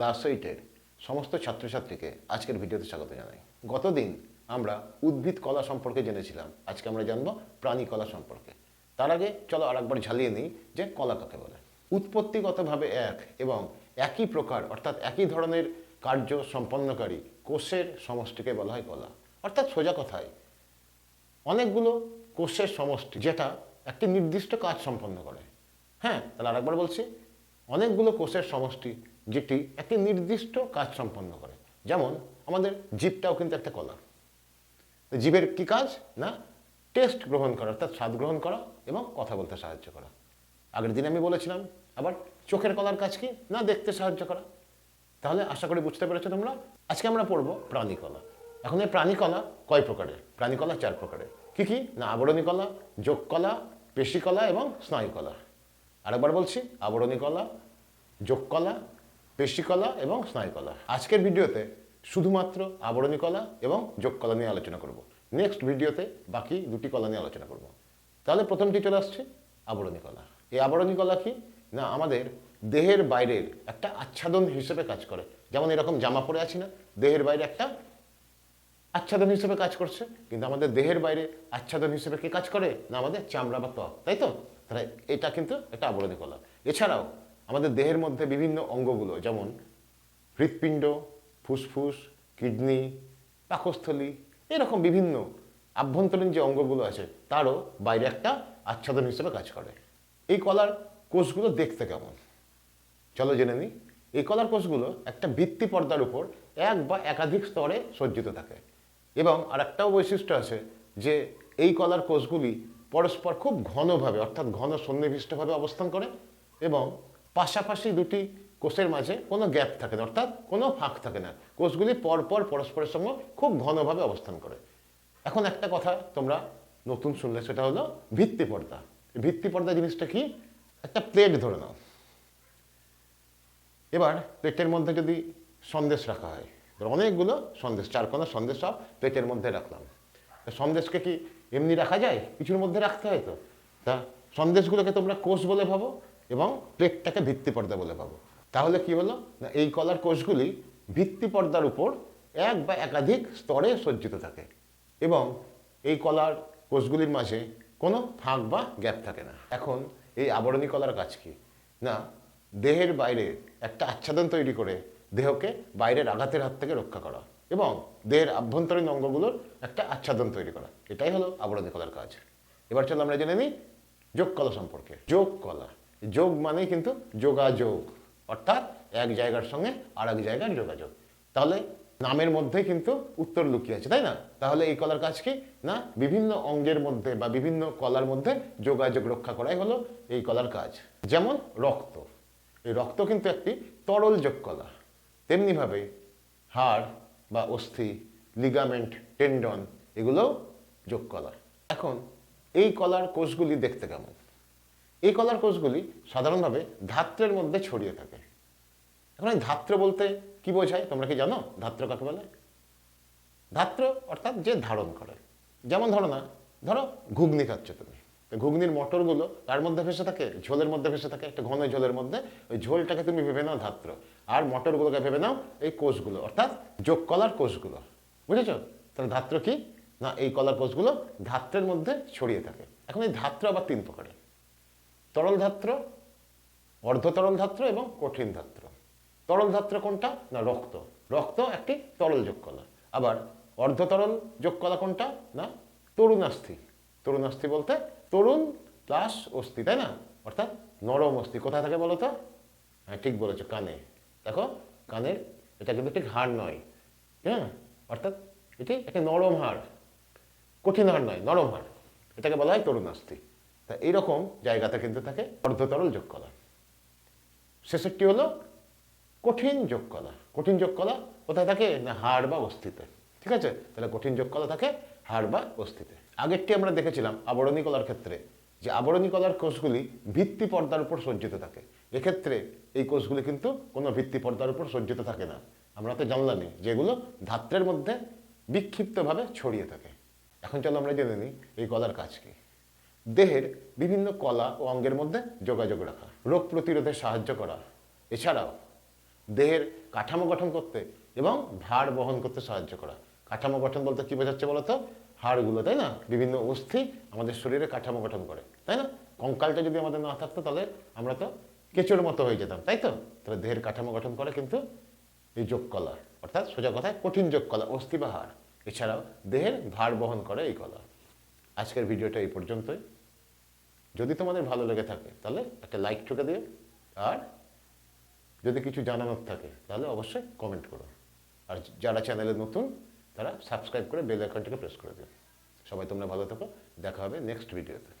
Class এইটের সমস্ত ছাত্রছাত্রীকে আজকের ভিডিওতে স্বাগত জানাই। গতদিন আমরা উদ্ভিদ কলা সম্পর্কে জেনেছিলাম। আজকে আমরা জানব প্রাণী কলা সম্পর্কে। তার আগে চলো আরেকবার ঝালিয়ে নিই যে কলা কাকে বলে। উৎপত্তিগতভাবে এক এবং একই প্রকার অর্থাৎ একই ধরনের কার্য সম্পন্নকারী কোষের সমষ্টিকে বলা হয় কলা। অর্থাৎ সোজা কথায়, অনেকগুলো কোষের সমষ্টি যেটা একটি নির্দিষ্ট কাজ সম্পন্ন করে। হ্যাঁ তাহলে আরেকবার বলছি, অনেকগুলো কোষের সমষ্টি যেটি একটি নির্দিষ্ট কাজ সম্পন্ন করে। যেমন আমাদের জীবটাও কিন্তু একটা কলা। জীবের কি কাজ? না, টেস্ট গ্রহণ করা, অর্থাৎ স্বাদ গ্রহণ করা এবং কথা বলতে সাহায্য করা। আগের দিন আমি বলেছিলাম, আবার চোখের কলার কাজ কি? না, দেখতে সাহায্য করা। তাহলে আশা করি বুঝতে পেরেছ তোমরা? আজকে আমরা পড়ব প্রাণী কলা। এখন এই প্রাণী কলা কয় প্রকারের? প্রাণী কলা চার প্রকারের। কি কি? না, আবরণী কলা, যোগ কলা, পেশি কলা এবং স্নায়ু কলা। আরেকবার বলছি, আবরণী কলা, যোগ কলা পেশি কলা এবং স্নায়ু কলা আজকের ভিডিওতে শুধুমাত্র আবরণী কলা এবং যোগ কলা নিয়ে আলোচনা করব। নেক্সট ভিডিওতে বাকি দুটি কলা নিয়ে আলোচনা করব। তাহলে প্রথমটি চলে আসছে আবরণী কলা। এই আবরণী কলা কি? না, আমাদের দেহের বাইরের একটা আচ্ছাদন হিসেবে কাজ করে। যেমন এরকম জামা পরে আছি না, দেহের বাইরে একটা আচ্ছাদন হিসেবে কাজ করছে। কিন্তু আমাদের দেহের বাইরে আচ্ছাদন হিসেবে কে কাজ করে? না, আমাদের চামড়া বা ত্বক, তাই তো? তাহলে এটা কিন্তু একটা আবরণী কলা। এছাড়াও আমাদের দেহের মধ্যে বিভিন্ন অঙ্গগুলো, যেমন হৃৎপিণ্ড, ফুসফুস, কিডনি, পাকস্থলী, এরকম বিভিন্ন আভ্যন্তরীণ যে অঙ্গগুলো আছে, তারও বাইরে একটা আচ্ছাদন হিসেবে কাজ করে। এই কলার কোষগুলো দেখতে কেমন? চলো জেনে নিই। এই কলার কোষগুলো একটা ভিত্তি পর্দার উপর এক বা একাধিক স্তরে সজ্জিত থাকে। এবং আর একটাও বৈশিষ্ট্য আছে যে এই কলার কোষগুলি পরস্পর খুব ঘনভাবে, অর্থাৎ ঘন সন্নিবিষ্টভাবে অবস্থান করে এবং পাশাপাশি দুটি কোষের মাঝে কোনো গ্যাপ থাকে না, অর্থাৎ কোনো ফাঁক থাকে না। কোষগুলি পরপর পরস্পরের সঙ্গে খুব ঘনভাবে অবস্থান করে। এখন একটা কথা তোমরা নতুন শুনলে, সেটা হলো ভিত্তি পর্দা ভিত্তি পর্দা জিনিসটা কি? একটা প্লেট ধরে নাও। এবার প্লেটের মধ্যে যদি সন্দেশ রাখা হয় অনেকগুলো সন্দেশ, চারকোনা সন্দেশ সব প্লেটের মধ্যে রাখলাম। সন্দেশকে কি এমনি রাখা যায়? কিছুর মধ্যে রাখতে হয় তো? তা সন্দেশগুলোকে তোমরা কোষ বলে ভাবো। এবং প্লেটটাকে ভিত্তি পর্দা বলে ভাবো তাহলে কি হলো? না, এই কলার কোষগুলি ভিত্তি পর্দার উপর এক বা একাধিক স্তরে সজ্জিত থাকে এবং এই কলার কোষগুলির মাঝে কোনো ফাঁক বা গ্যাপ থাকে না। এখন এই আবরণী কলার কাজ কি? না, দেহের বাইরে একটা আচ্ছাদন তৈরি করে দেহকে বাইরের আঘাতের হাত থেকে রক্ষা করা এবং দেহের আভ্যন্তরীণ অঙ্গগুলোর একটা আচ্ছাদন তৈরি করা। এটাই হলো আবরণী কলার কাজ। এবার চলো আমরা জেনে নিই যোগ কলা সম্পর্কে। যোগ কলা যোগ মানেই কিন্তু যোগাযোগ। অর্থাৎ এক জায়গার সঙ্গে আর এক জায়গার যোগাযোগ। তাহলে নামের মধ্যে কিন্তু উত্তর লুকিয়ে আছে, তাই না? তাহলে এই কলার কাজ কি? না, বিভিন্ন অঙ্গের মধ্যে বা বিভিন্ন কলার মধ্যে যোগাযোগ রক্ষা করাই হলো এই কলার কাজ। যেমন রক্ত। এই রক্ত কিন্তু একটি তরল যোগ কলা। তেমনিভাবে হাড় বা অস্থি লিগামেন্ট টেন্ডন এগুলোও যোগ কলা। এখন এই কলার কোষগুলি দেখতে কেমন? এই কলার কোষগুলি সাধারণভাবে ধাত্রের মধ্যে ছড়িয়ে থাকে। এখন এই ধাত্র বলতে কি বোঝায়? তোমরা কি জানো? ধাত্র কাকে বলে? ধাত্র অর্থাৎ যে ধারণ করে। যেমন ধরো না, ধরো ঘুগনি খাচ্ছ তুমি। ঘুগনির মটরগুলো তার মধ্যে ভেসে থাকে? ঝোলের মধ্যে ভেসে থাকে? একটা ঘন ঝোলের মধ্যে। ওই ঝোলটাকে তুমি ভেবে নাও ধাত্র। আর মটরগুলোকে ভেবে নাও এই কোষগুলো, অর্থাৎ যোগ কলার কোষগুলো। বুঝেছ? তাহলে ধাত্র কি? না, এই কলার কোষগুলো ধাত্রের মধ্যে ছড়িয়ে থাকে। এখন এই ধাত্র আবার তিন প্রকারের। তরল ধাত্র অর্ধতরল ধাত্র এবং কঠিন ধাত্র। তরল ধাত্র কোনটা? না, রক্ত। রক্ত একটি তরল যোগ কলা আবার অর্ধতরল যোগ কলা কোনটা? না, তরুণাস্থি। তরুণাস্থি বলতে তরুণ প্লাস অস্থি, তাই না? অর্থাৎ নরম অস্থি। কোথায় থাকে বলো তো হ্যাঁ ঠিক বলেছ, কানে। দেখো কানের এটা কিন্তু ঠিক হাড় নয়। হ্যাঁ অর্থাৎ এটি একটা নরম হাড়। কঠিন হাড় নয়, নরম হাড়। এটাকে বলা হয় তরুণাস্থি। তা এইরকম জায়গাতে কিন্তু থাকে অর্ধতরল যোগ কলা শেষেরটি হলো কঠিন যোগ কলা কঠিন যোগ কলা কোথায় থাকে? না হাড় বা অস্থিতে। ঠিক আছে? তাহলে কঠিন যোগ কলা থাকে হাড় বা অস্থিতে। আগেরটি আমরা দেখেছিলাম আবরণী কলার ক্ষেত্রে, যে আবরণী কলার কোষগুলি ভিত্তি পর্দার উপর সজ্জিত থাকে। এক্ষেত্রে এই কোষগুলি কিন্তু কোনো ভিত্তি পর্দার উপর সজ্জিত থাকে না। আমরা তো জানলামই যেগুলো ধাত্রের মধ্যে বিক্ষিপ্তভাবে ছড়িয়ে থাকে। এখন চলো আমরা জেনে নিই এই কলার কাজ কি। দেহের বিভিন্ন কলা ও অঙ্গের মধ্যে যোগাযোগ রাখা, রোগ প্রতিরোধে সাহায্য করা। এছাড়াও দেহের কাঠামো গঠন করতে এবং ভার বহন করতে সাহায্য করা। কাঠামো গঠন বলতে কী বোঝাচ্ছে বলতো? হাড়গুলো, তাই না? বিভিন্ন অস্থি আমাদের শরীরে কাঠামো গঠন করে, তাই না? কঙ্কালটা যদি আমাদের না থাকতো, তাহলে আমরা তো কেঁচোর মতো হয়ে যেতাম, তাই তো? তাহলে দেহের কাঠামো গঠন করে কিন্তু এই যোগকলা, অর্থাৎ সোজা কথায় কঠিন যোগকলা, অস্থি বা হাড়। এছাড়াও দেহের ভার বহন করে এই কলা। আজকের ভিডিওটা এই পর্যন্তই। যদি তোমাদের ভালো লেগে থাকে, তাহলে একটা লাইক ঠুকে দিও। আর যদি কিছু জানানোর থাকে, তাহলে অবশ্যই কমেন্ট করো। আর যারা চ্যানেলে নতুন, তারা সাবস্ক্রাইব করে বেল আইকনটিকে প্রেস করে দিও। সবাই তোমরা ভালো থাকো। দেখা হবে নেক্সট ভিডিওতে